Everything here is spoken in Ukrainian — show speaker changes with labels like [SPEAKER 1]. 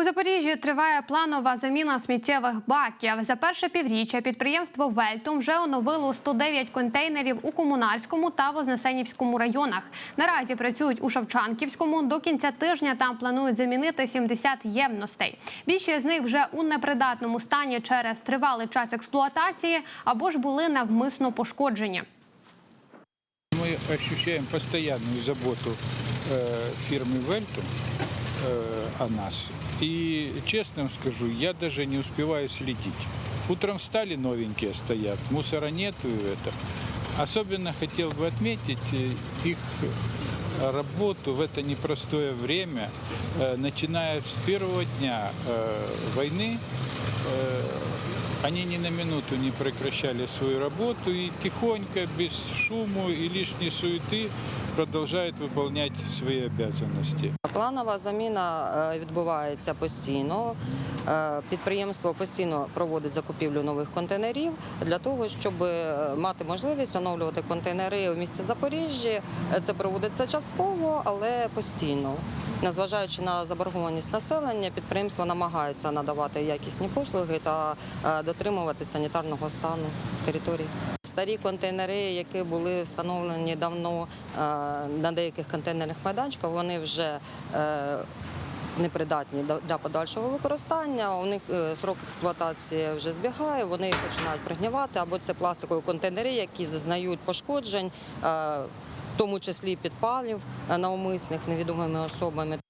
[SPEAKER 1] У Запоріжжі триває планова заміна сміттєвих баків. За перше півріччя підприємство Вельтум вже оновило 109 контейнерів у Комунарському та Вознесенівському районах. Наразі працюють у Шевчанківському. До кінця тижня там планують замінити 70 ємностей. Більшість з них вже у непридатному стані через тривалий час експлуатації або ж були навмисно пошкоджені.
[SPEAKER 2] Мы ощущаем постоянную заботу э, фирмы Вельтум э, о нас. И честно вам скажу, я даже не успеваю следить. Утром встали, новенькие стоят, мусора нету и это. Особенно хотел бы отметить э, их работу в это непростое время, э, начиная с первого дня э, войны. э, они ни на минуту не прекращали свою работу и тихонько, без шуму и лишней суеты продолжают выполнять свои обязанности.
[SPEAKER 3] Планова заміна е, відбувається постійно. Е, Підприємство постійно проводить закупівлю нових контейнерів для того, щоб е, мати можливість оновлювати контейнери в місті Запоріжжі. Е, Це проводиться частково, але постійно. Незважаючи на заборгованість населення, підприємство намагається надавати якісні послуги та дотримувати санітарного стану території. Старі контейнери, які були встановлені давно на деяких контейнерних майданчиках, вони вже непридатні для подальшого використання. У них е, срок експлуатації вже збігає, вони починають пригнівати, або це пластикові контейнери, які зазнають пошкоджень, е, в тому числі підпалів наумисних навмисних невідомими особами.